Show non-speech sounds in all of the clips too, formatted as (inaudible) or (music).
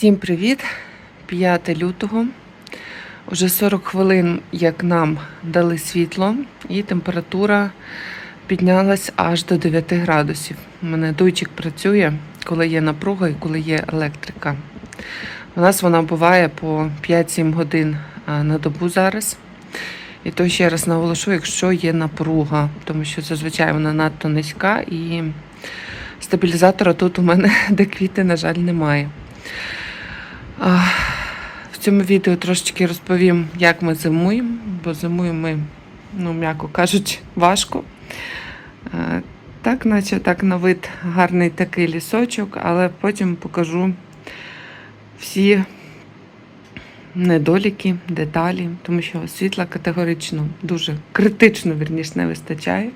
Всім привіт! 5 лютого. Уже 40 хвилин, як нам дали світло, і температура піднялась аж до 9 градусів. У мене дуйчик працює, коли є напруга і коли є електрика. У нас вона буває по 5-7 годин на добу зараз. І то ще раз наголошу, якщо є напруга, тому що зазвичай вона надто низька і стабілізатора тут у мене (laughs) де квіти, на жаль, немає. В цьому відео трошечки розповім, як ми зимуємо, бо зимуємо ми, ну, м'яко кажучи, важко. Е, Так, наче так на вид гарний такий лісочок, але потім покажу всі недоліки, деталі, тому що світла категорично, дуже критично, вірніше, не вистачає.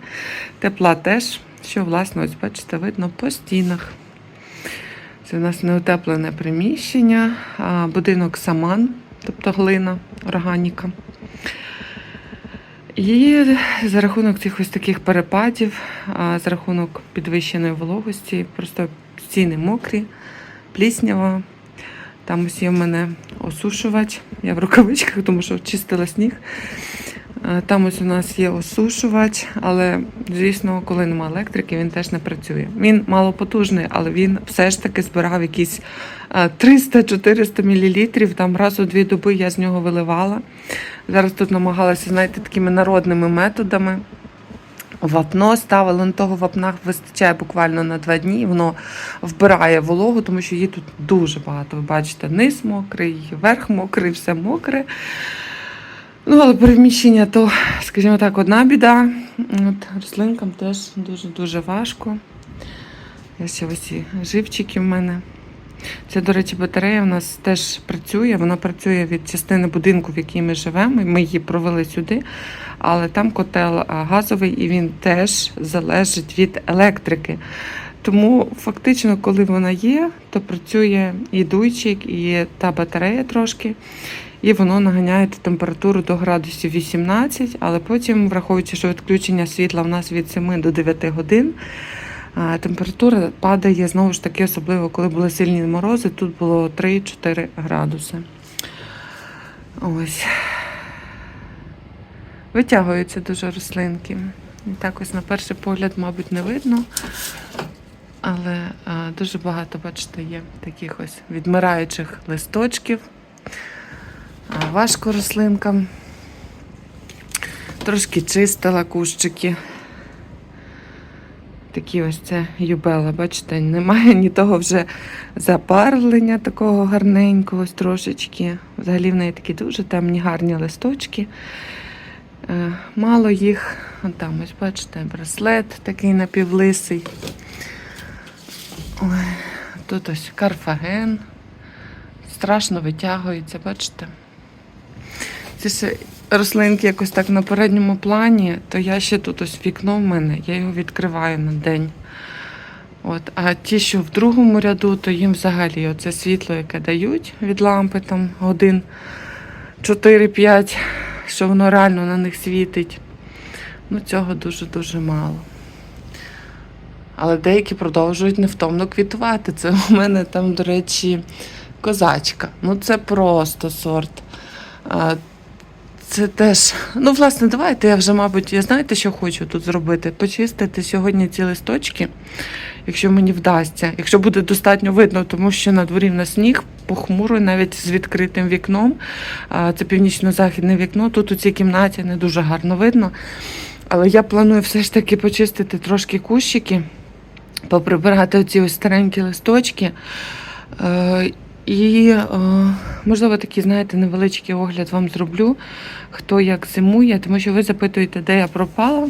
Тепла теж, що, власне, ось бачите, видно по стінах. Це у нас неутеплене приміщення, будинок саман, тобто глина, органіка. І за рахунок цих ось таких перепадів, за рахунок підвищеної вологості, просто стіни мокрі, пліснява. Там ось є в мене осушувач. Я в рукавичках, тому що чистила сніг. Там ось у нас є осушувач, але, звісно, коли немає електрики, він теж не працює. Він малопотужний, але він все ж таки збирав якісь е, 300-400 мл. Там раз у дві доби я з нього виливала. Зараз тут намагалася, знаєте, такими народними методами. Вапно ставили, ну того вапна вистачає буквально на два дні. Воно вбирає вологу, тому що її тут дуже багато. Ви бачите, низ мокрий, верх мокрий, все мокре. Ну, але переміщення то, скажімо так, одна біда. От, рослинкам теж дуже-дуже важко. Я ще ось і живчики в мене. Це, до речі, батарея у нас теж працює. Вона працює від частини будинку, в якій ми живемо. Ми її провели сюди. Але там котел газовий і він теж залежить від електрики. Тому фактично, коли вона є, то працює і дуйчик, і та батарея трошки. І воно наганяє температуру до градусів 18, але потім, враховуючи, що відключення світла в нас від 7 до 9 годин, температура падає знову ж таки, особливо коли були сильні морози. Тут було 3-4 градуси. Ось. Витягуються дуже рослинки. І так ось на перший погляд, мабуть, не видно. Але дуже багато, бачите, є таких ось відмираючих листочків. Важко рослинкам. Трошки чистила кущики. Такі ось це юбела, бачите, немає ні того вже запарлення такого гарненького ось трошечки. Взагалі в неї такі дуже темні гарні листочки. Е, Мало їх. От там ось бачите, браслет такий напівлисий. Тут ось карфаген. Страшно витягується, бачите? Ці рослинки якось так на передньому плані, то я ще тут ось вікно в мене, я його відкриваю на день. От, а ті, що в другому ряду, то їм взагалі оце світло, яке дають від лампи, там годин 4-5, що воно реально на них світить. Ну, цього дуже-дуже мало. Але деякі продовжують невтомно квітувати. Це у мене там, до речі, козачка. Ну, це просто сорт. Це теж. Ну, власне, давайте я вже, мабуть, я знаєте, що хочу тут зробити? Почистити сьогодні ці листочки, якщо мені вдасться. Якщо буде достатньо видно, тому що на дворі в нас сніг похмуро, навіть з відкритим вікном. Це північно-західне вікно. Тут у цій кімнаті не дуже гарно видно. Але я планую все ж таки почистити трошки кущики, поприбирати оці ось старенькі листочки. І, е, можливо, такий, знаєте, невеличкий огляд вам зроблю, хто як зимує, тому що ви запитуєте, де я пропала.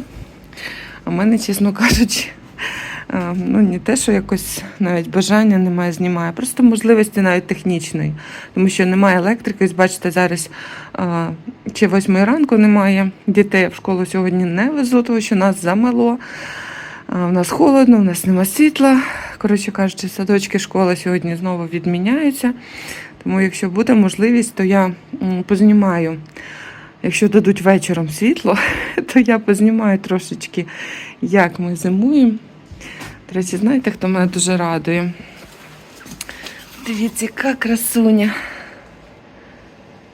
А в мене, чесно кажучи, е, ну не те, що якось навіть бажання немає, знімає, просто можливості навіть технічної, тому що немає електрики. Ось бачите, зараз е, чи восьмої ранку немає дітей в школу сьогодні не везу, тому що нас замело. А, У нас холодно, у нас нема світла. Коротше кажучи, садочки школа сьогодні знову відміняються. Тому, якщо буде можливість, то я познімаю. Якщо дадуть вечором світло, (laughs) то я познімаю трошечки, як ми зимуємо. До речі, знаєте, хто мене дуже радує? Дивіться, яка красуня.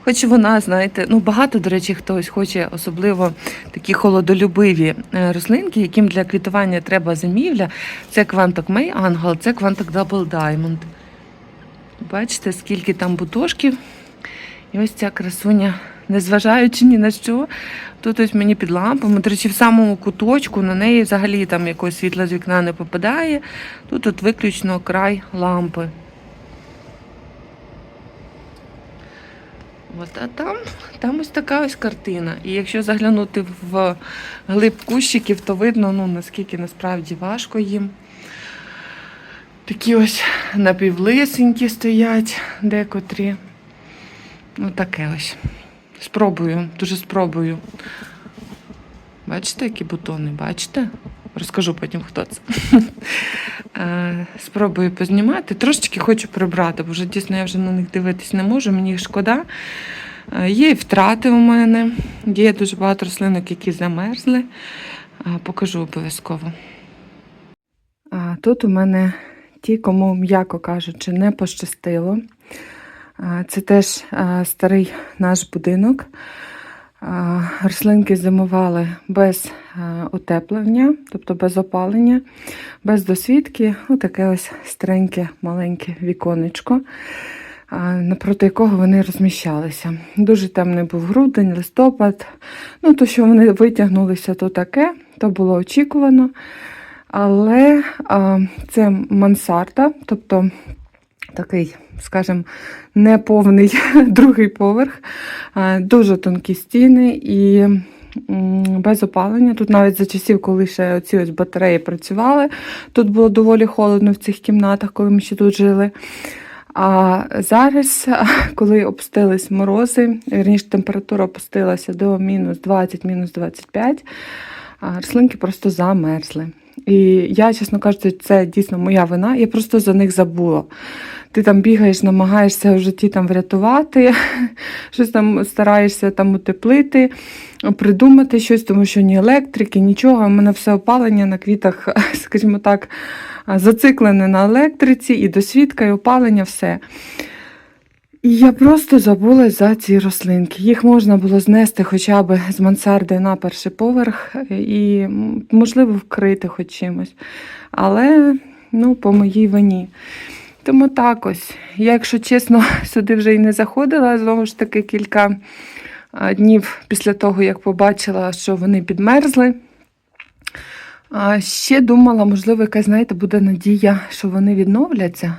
Хоч вона, знаєте, ну багато, до речі, хтось хоче, особливо такі холодолюбиві е, рослинки, яким для квітування треба зимівля. Це кванток Мей Ангел, це кванток Double Diamond. Бачите, скільки там бутошків. І ось ця красуня, незважаючи ні на що, тут ось мені під лампами, до речі, в самому куточку на неї взагалі там якогось світла з вікна не попадає. Тут от виключно край лампи. От, а там, там ось така ось картина. І якщо заглянути в глиб кущиків, то видно, ну, наскільки насправді важко їм. Такі ось напівлисенькі стоять декотрі. Ну, таке ось. Спробую, дуже спробую. Бачите, які бутони? Бачите? Розкажу потім, хто це. (laughs) Е, Спробую познімати. Трошечки хочу прибрати, бо вже дійсно я вже на них дивитись не можу, мені їх шкода. Е, Є і втрати у мене, є дуже багато рослинок, які замерзли. Е, Покажу обов'язково. Тут у мене ті, кому, м'яко кажучи, не пощастило. Це теж старий наш будинок. Рослинки зимували без утеплення, тобто без опалення, без досвідки. Отаке ось стареньке маленьке віконечко, напроти якого вони розміщалися. Дуже темний був грудень, листопад. Ну, то, що вони витягнулися, то таке, то було очікувано. Але а, це мансарда, тобто такий, скажімо, неповний (laughs) другий поверх, дуже тонкі стіни і без опалення. Тут навіть за часів, коли ще ці ось батареї працювали, тут було доволі холодно в цих кімнатах, коли ми ще тут жили. А зараз, коли опустились морози, вірніше температура опустилася до мінус 20, мінус 25, а рослинки просто замерзли. І я, чесно кажучи, це дійсно моя вина. Я просто за них забула. Ти там бігаєш, намагаєшся в житті там врятувати, (laughs) щось там стараєшся там утеплити, придумати щось, тому що ні електрики, нічого. У мене все опалення на квітах, (laughs) скажімо так, зациклене на електриці, і досвідка, і опалення, все. І я просто забула за ці рослинки. Їх можна було знести хоча б з мансарди на перший поверх і, можливо, вкрити хоч чимось. Але ну, по моїй вині. Тому так ось. Я, якщо чесно, (laughs) сюди вже і не заходила, знову ж таки, кілька днів після того, як побачила, що вони підмерзли. Ще думала, можливо, якась, знаєте, буде надія, що вони відновляться.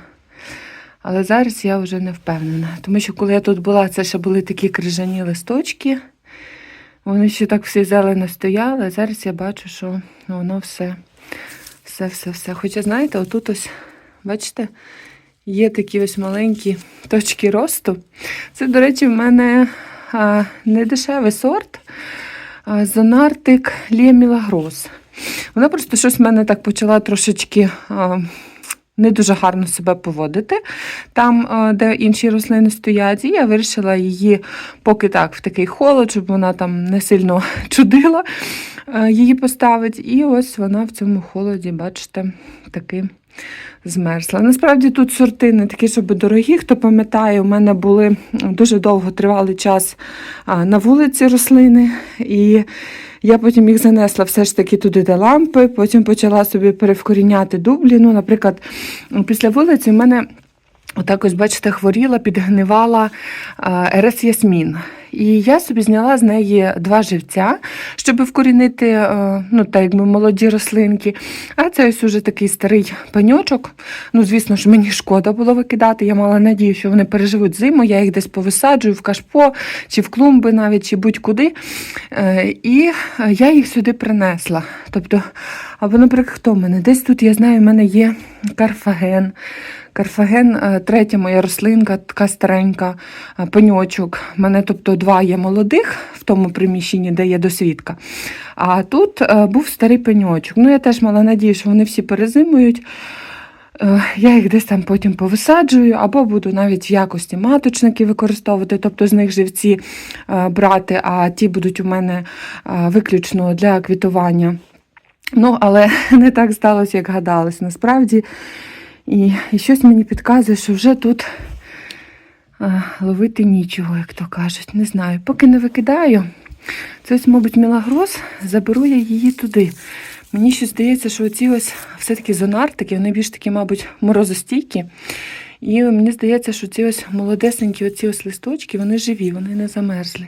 Але зараз я вже не впевнена. Тому що коли я тут була, це ще були такі крижані листочки. Вони ще так всі зелено стояли, зараз я бачу, що воно все, все, все, все. Хоча, знаєте, отут ось, бачите, є такі ось маленькі точки росту. Це, до речі, в мене а, не дешевий сорт. Зонартик Лія Мілагрос. Вона просто щось в мене так почала трошечки. А, не дуже гарно себе поводити там, е, де інші рослини стоять. І я вирішила її поки так в такий холод, щоб вона там не сильно (laughs) чудила, е, її поставити. І ось вона в цьому холоді, бачите, таки змерзла. Насправді тут сорти не такі, щоб дорогі. Хто пам'ятає, у мене були дуже довго тривалий час на вулиці рослини. І я потім їх занесла все ж таки туди, де лампи, потім почала собі перевкоріняти дублі. Ну, наприклад, після вулиці в мене. Отак ось, бачите, хворіла, підгнивала Ерес Ясмін. І я собі зняла з неї два живця, щоб вкорінити е, ну, так, якби молоді рослинки. А це ось уже такий старий пеньочок. Ну, звісно ж, мені шкода було викидати. Я мала надію, що вони переживуть зиму. Я їх десь повисаджую в кашпо, чи в клумби навіть, чи будь-куди. Е, І я їх сюди принесла. Тобто, або, наприклад, хто в мене? Десь тут, я знаю, в мене є карфаген. Карфаген, е, третя моя рослинка, така старенька, е, пеньочок. У мене, тобто, два є молодих в тому приміщенні, де є досвідка. А тут е, був старий пеньочок. Ну, я теж мала надію, що вони всі перезимують. Я їх десь там потім повисаджую, або буду навіть в якості маточники використовувати, тобто з них живці брати, а ті будуть у мене виключно для квітування. Ну, але (laughs) не так сталося, як гадалось. Насправді І, і щось мені підказує, що вже тут а, ловити нічого, як то кажуть. Не знаю. Поки не викидаю. Це ось, мабуть, мілагроз, заберу я її туди. Мені ще здається, що оці ось все-таки зонартики, вони більш такі, мабуть, морозостійкі. І мені здається, що ці ось молодесенькі оці ось листочки, вони живі, вони не замерзли.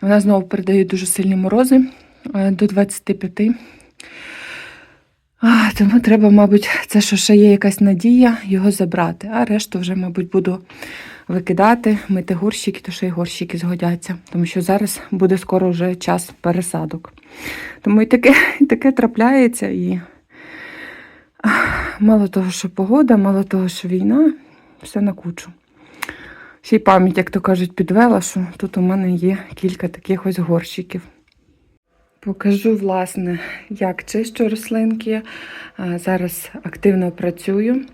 Вона знову передає дуже сильні морози е, до 25. А, тому треба, мабуть, це що ще є якась надія його забрати. А решту вже, мабуть, буду викидати, мити горщики, то що й горщики згодяться. Тому що зараз буде скоро вже час пересадок. Тому і таке, і таке трапляється. І мало того, що погода, мало того, що війна, все на кучу. Ще й пам'ять, як то кажуть, підвела, що тут у мене є кілька таких ось горщиків. Покажу, власне, як чищу рослинки. Зараз активно працюю.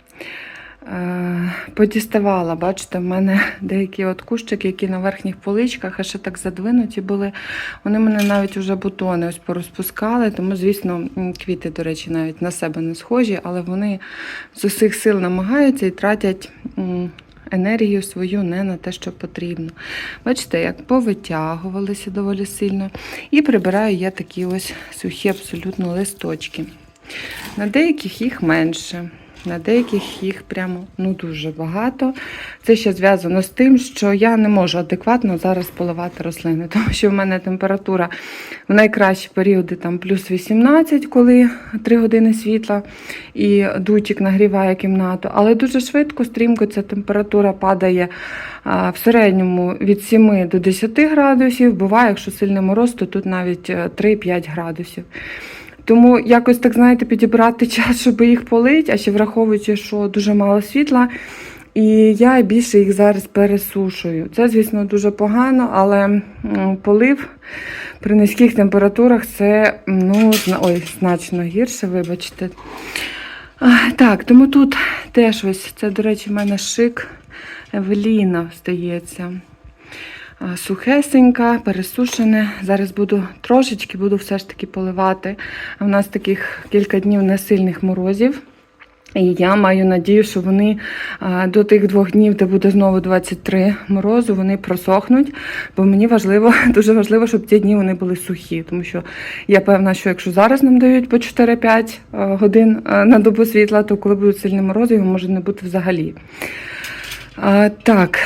Е, Подіставала, бачите, в мене деякі от кущики, які на верхніх поличках, а ще так задвинуті були. Вони мене навіть вже бутони ось порозпускали, тому, звісно, квіти, до речі, навіть на себе не схожі, але вони з усіх сил намагаються і тратять енергію свою не на те, що потрібно. Бачите, як повитягувалися доволі сильно. І прибираю я такі ось сухі абсолютно листочки. На деяких їх менше. На деяких їх прямо ну дуже багато. Це ще зв'язано з тим, що я не можу адекватно зараз поливати рослини, (laughs) тому що в мене температура в найкращі періоди там плюс 18, коли 3 години світла і дутік нагріває кімнату. Але дуже швидко, стрімко ця температура падає в середньому від 7 до 10 градусів. Буває, якщо сильний мороз, то тут навіть е, 3-5 градусів. Тому якось так, знаєте, підібрати (laughs) час, щоб їх полити, а ще враховуючи, що дуже мало світла. І я більше їх зараз пересушую. Це, звісно, дуже погано, але полив при низьких температурах це ну, ой, значно гірше, вибачте. Так, тому тут теж ось це, до речі, в мене шик Евеліна, здається. Сухесенька, пересушене. Зараз буду трошечки буду все ж таки поливати. В нас таких кілька днів несильних морозів. І я маю надію, що вони до тих двох днів, де буде знову 23 морозу, вони просохнуть. Бо мені важливо, (laughs) дуже важливо, щоб ці дні вони були сухі. Тому що я певна, що якщо зараз нам дають по 4-5 годин на добу світла, то коли будуть сильні морози, його може не бути взагалі. Так,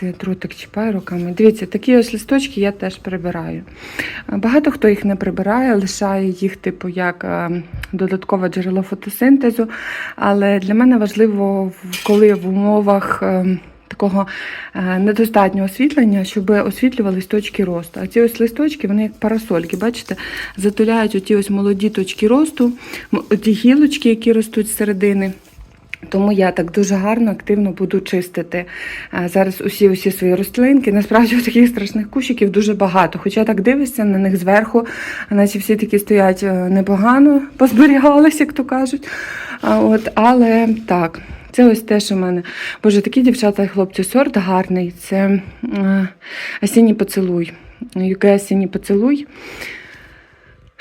це я дротик чіпаю руками. Дивіться, такі ось листочки я теж прибираю. Багато хто їх не прибирає, лишає їх, типу, як додаткове джерело фотосинтезу. Але для мене важливо, коли в умовах. е, Такого е, недостатнього освітлення, щоб освітлювали точки росту. А ці ось листочки, вони як парасольки, бачите, затуляють оті ось молоді точки росту, ті гілочки, які ростуть з середини. Тому я так дуже гарно, активно буду чистити е, зараз усі усі свої рослинки. Насправді таких страшних кущиків дуже багато. Хоча так дивишся на них зверху, наче всі такі стоять е, непогано, позберігалися, як то кажуть. От, але так. Це ось теж у мене. Боже, такі дівчата і хлопці, сорт гарний. Це е, осінній поцілуй. Юке осінній поцілуй.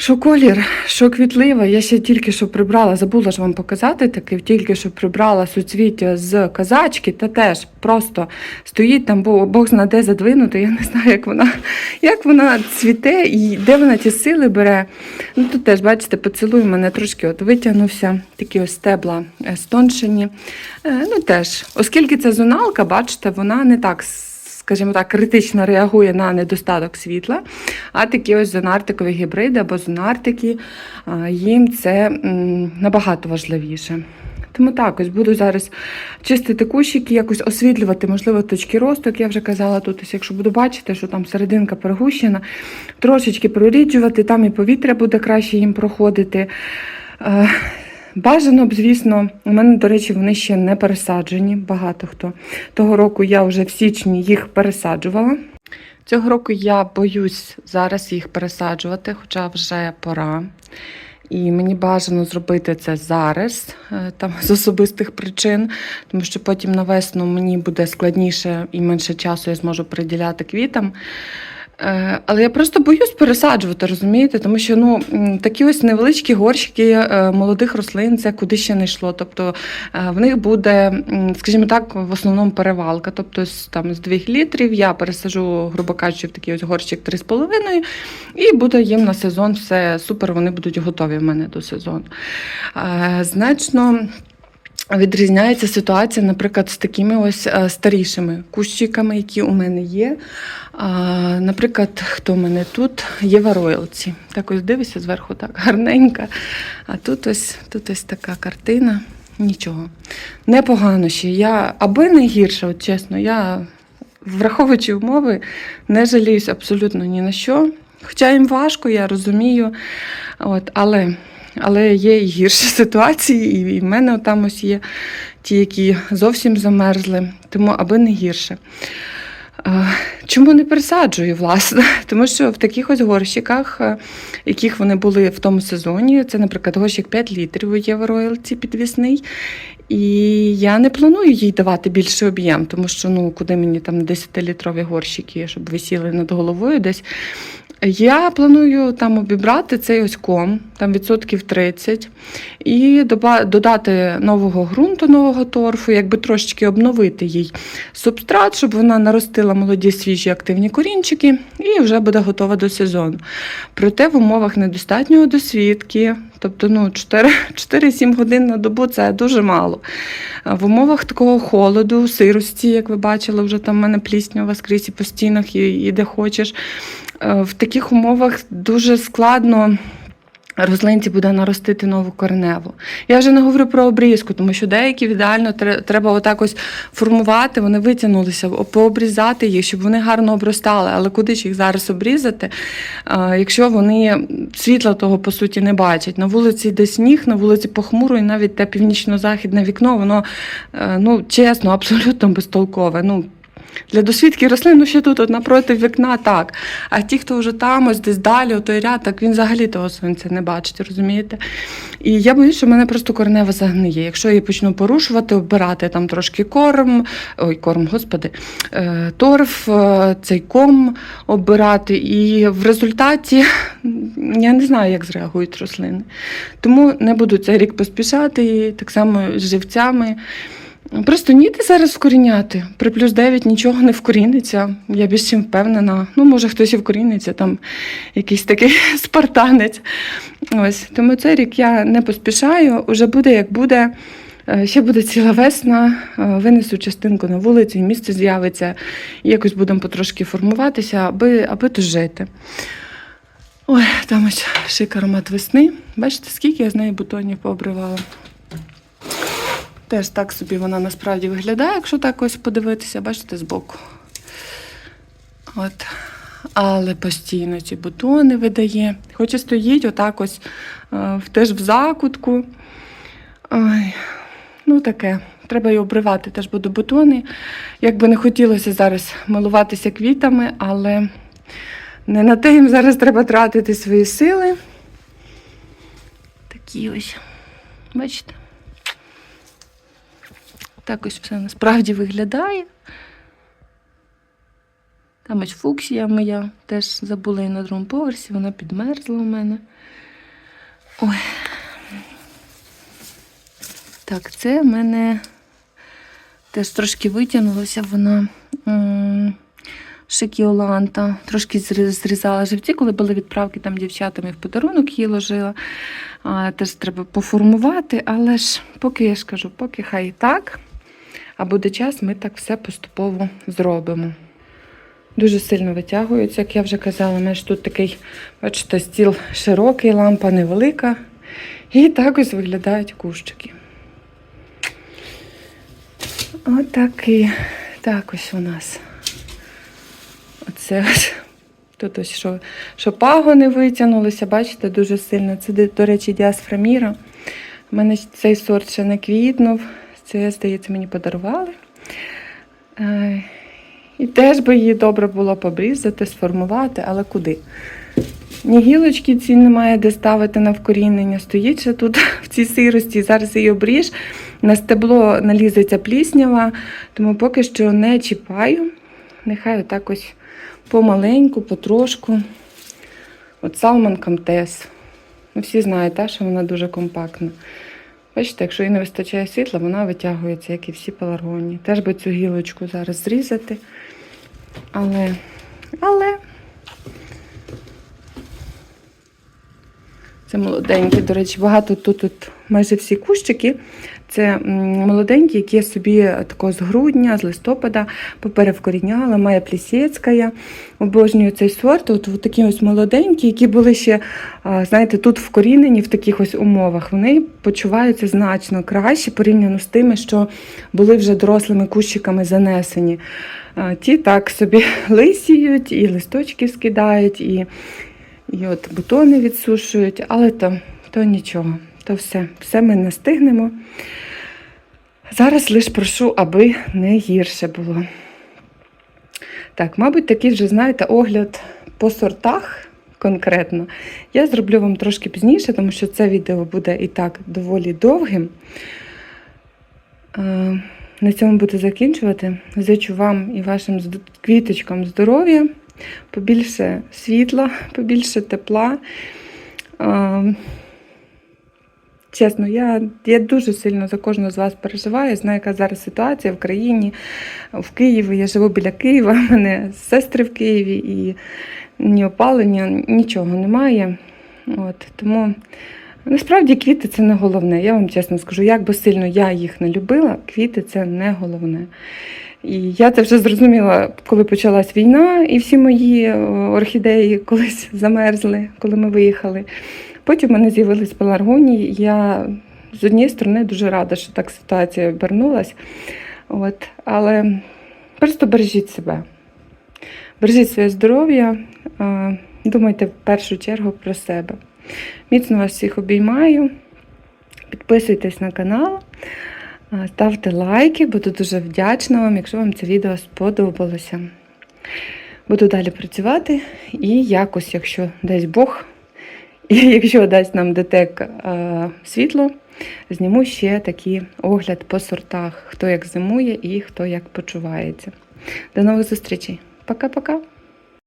Що колір, що квітлива, я ще тільки що прибрала, забула ж вам показати таки, тільки що прибрала суцвіття з казачки, та теж просто стоїть там, бо Бог зна де задвинути. Я не знаю, як вона, як вона цвіте і де вона ті сили бере. Ну тут теж, бачите, поцілуй мене трошки от витягнувся, такі ось стебла е, стоншені. Е, Ну теж, оскільки це зоналка, бачите, вона не так. Скажімо так, критично реагує на недостаток світла, а такі ось зонартикові гібриди або зонартики, їм це набагато важливіше. Тому так, ось буду зараз чистити кущики, якось освітлювати, можливо, точки росту, як я вже казала тут. Ось, якщо буду бачити, що там серединка перегущена, трошечки проріджувати, там і повітря буде краще їм проходити. Бажано б, звісно, у мене, до речі, вони ще не пересаджені. Багато хто. Того року я вже в січні їх пересаджувала. Цього року я боюсь зараз їх пересаджувати, хоча вже пора. І мені бажано зробити це зараз, е, там з особистих причин, тому що потім на весну мені буде складніше і менше часу я зможу приділяти квітам. Е, Але я просто боюсь пересаджувати, розумієте? Тому що ну, такі ось невеличкі горщики е, молодих рослин, це куди ще не йшло. Тобто е, в них буде, скажімо так, в основному перевалка. Тобто там, з 2 літрів я пересажу, грубо кажучи, в такий ось горщик 3,5 і буде їм на сезон все супер, вони будуть готові в мене до сезону. Значно. Відрізняється ситуація, наприклад, з такими ось е, старішими кущиками, які у мене є. Наприклад, хто в мене тут? Єва Роялці. Так ось дивишся зверху, так гарненька. А тут ось, тут ось така картина. Нічого. Непогано ще. Я, аби не гірше, от чесно, я, враховуючи умови, не жаліюсь абсолютно ні на що. Хоча їм важко, я розумію. От, але але є (laughs) і гірші ситуації, і в мене там ось є ті, які зовсім замерзли, тому аби не гірше. Чому не пересаджую, власне? (laughs) Тому що в таких ось горщиках, е, яких вони були в тому сезоні, це, наприклад, горщик 5 літрів у Євройлці підвісний. І я не планую їй давати більший об'єм, тому що ну куди мені там 10-літрові горщики, щоб висіли над головою десь. Я планую там обібрати цей ось ком, там відсотків 30, і додати нового ґрунту, нового торфу, якби трошечки обновити їй субстрат, щоб вона наростила молоді свіжі активні корінчики і вже буде готова до сезону. Проте в умовах недостатнього досвідки, тобто ну, 4 4-7 (laughs) годин на добу це дуже мало. В умовах такого холоду, сирості, як ви бачили, вже там в мене пліснява скрізь і по стінах, і, і де хочеш. Е, В таких умовах дуже складно рослинці буде наростити нову кореневу. Я вже не говорю про обрізку, тому що деякі ідеально треба отак ось формувати, вони витягнулися, пообрізати їх, щоб вони гарно обростали. Але куди ж їх зараз обрізати, е, якщо вони світла того по суті не бачать? На вулиці йде сніг, на вулиці похмуро, і навіть те північно-західне вікно, воно е, ну чесно, абсолютно безтолкове. Ну, для досвідки рослин, ну ще тут от напроти вікна, так. А ті, хто вже там, ось десь далі, о той ряд, так він взагалі того сонця не бачить, розумієте? І я боюсь, що в мене просто коренева загниє. Якщо я почну порушувати, обирати там трошки корм, ой, корм, господи, е, торф, е, цей ком обирати. І в результаті я не знаю, як зреагують рослини. Тому не буду цей рік поспішати, і так само з живцями. Просто ніде зараз вкоріняти. При плюс 9 нічого не вкоріниться. Я більш чим впевнена. Ну, може, хтось і вкоріниться, там якийсь такий (laughs) спартанець. Ось. Тому цей рік я не поспішаю, уже буде як буде. Е, Ще буде ціла весна, е, винесу частинку на вулицю, місце з'явиться, якось будемо потрошки формуватися, аби, аби тут жити. Ой, там ось шик аромат весни. Бачите, скільки я з неї бутонів пообривала. Теж так собі вона насправді виглядає, якщо так ось подивитися, бачите, збоку. От. Але постійно ці бутони видає. Хоче стоїть отак ось е, теж в закутку. Ой, ну таке. Треба й обривати теж буду бутони. Як би не хотілося зараз милуватися квітами, але не на те їм зараз треба тратити свої сили. Такі ось. Бачите? Так ось все насправді виглядає. Там ось фуксія моя, теж забула її на другому поверсі, вона підмерзла у мене. Ой. Так, це в мене теж трошки витягнулася вона. Шикіоланта. Трошки зрізала живці, коли були відправки там дівчатам і в подарунок її ложила. А, теж треба поформувати, але ж поки я ж кажу, поки хай і так. А буде час, ми так все поступово зробимо. Дуже сильно витягується, як я вже казала. У мене ж тут такий, бачите, стіл широкий, лампа невелика. І так ось виглядають кущики. Отакі. Так ось у нас. Оце ось. Тут ось що, що пагони витягнулися, бачите, дуже сильно. Це, до речі, діасфраміра. У мене цей сорт ще не квітнув. Це, здається, мені подарували. Е, І теж би її добре було побрізати, сформувати, але куди? Ні гілочки ці немає де ставити на вкорінення. Стоїть ще тут (laughs) в цій сирості. Зараз її обріж. На стебло налізеться пліснява, тому поки що не чіпаю. Нехай отак ось помаленьку, потрошку. От Салман Камтес. Ну, всі знають, та, що вона дуже компактна. Бачите, якщо їй не вистачає світла, вона витягується, як і всі пеларгоні. Теж би цю гілочку зараз зрізати. Але, але. Це молоденькі. До речі, багато тут, тут майже всі кущики. Це молоденькі, які собі такого з грудня, з листопада поперевкоріняла. Моя плісєцька. Обожнюю цей сорт. От, от такі ось молоденькі, які були ще, знаєте, тут вкорінені в таких ось умовах. Вони почуваються значно краще порівняно з тими, що були вже дорослими кущиками занесені. Ті так собі (laughs) лисіють, і листочки скидають, і, і от бутони відсушують, але то, то нічого, то все, все ми настигнемо. Зараз лише прошу, аби не гірше було. Так, мабуть, такий вже, знаєте, огляд по сортах конкретно. Я зроблю вам трошки пізніше, тому що це відео буде і так доволі довгим. Е, На цьому буду закінчувати. Зичу вам і вашим квіточкам здоров'я, побільше світла, (laughs) побільше тепла. Чесно, я, я дуже сильно за кожного з вас переживаю. Знаю, яка зараз ситуація в країні, в Києві. Я живу біля Києва, (laughs) в мене сестри в Києві і ні опалення, нічого немає. От, тому насправді квіти це не головне. Я вам чесно скажу, як би сильно я їх не любила, квіти це не головне. І я це вже зрозуміла, коли почалась війна, і всі мої е, орхідеї (laughs) колись замерзли, коли ми виїхали. Потім в мене з'явились пеларгонії. Я з однієї сторони дуже рада, що так ситуація обернулась. От, але просто бережіть себе. Бережіть своє здоров'я, думайте в першу чергу про себе. Міцно вас всіх обіймаю. Підписуйтесь на канал, ставте лайки, буду дуже вдячна вам, якщо вам це відео сподобалося. Буду далі працювати і якось, якщо дасть Бог, якщо дасть нам детек е, світло, зніму ще такий огляд по сортах, хто як зимує і хто як почувається. До нових зустрічей. Пока-пока.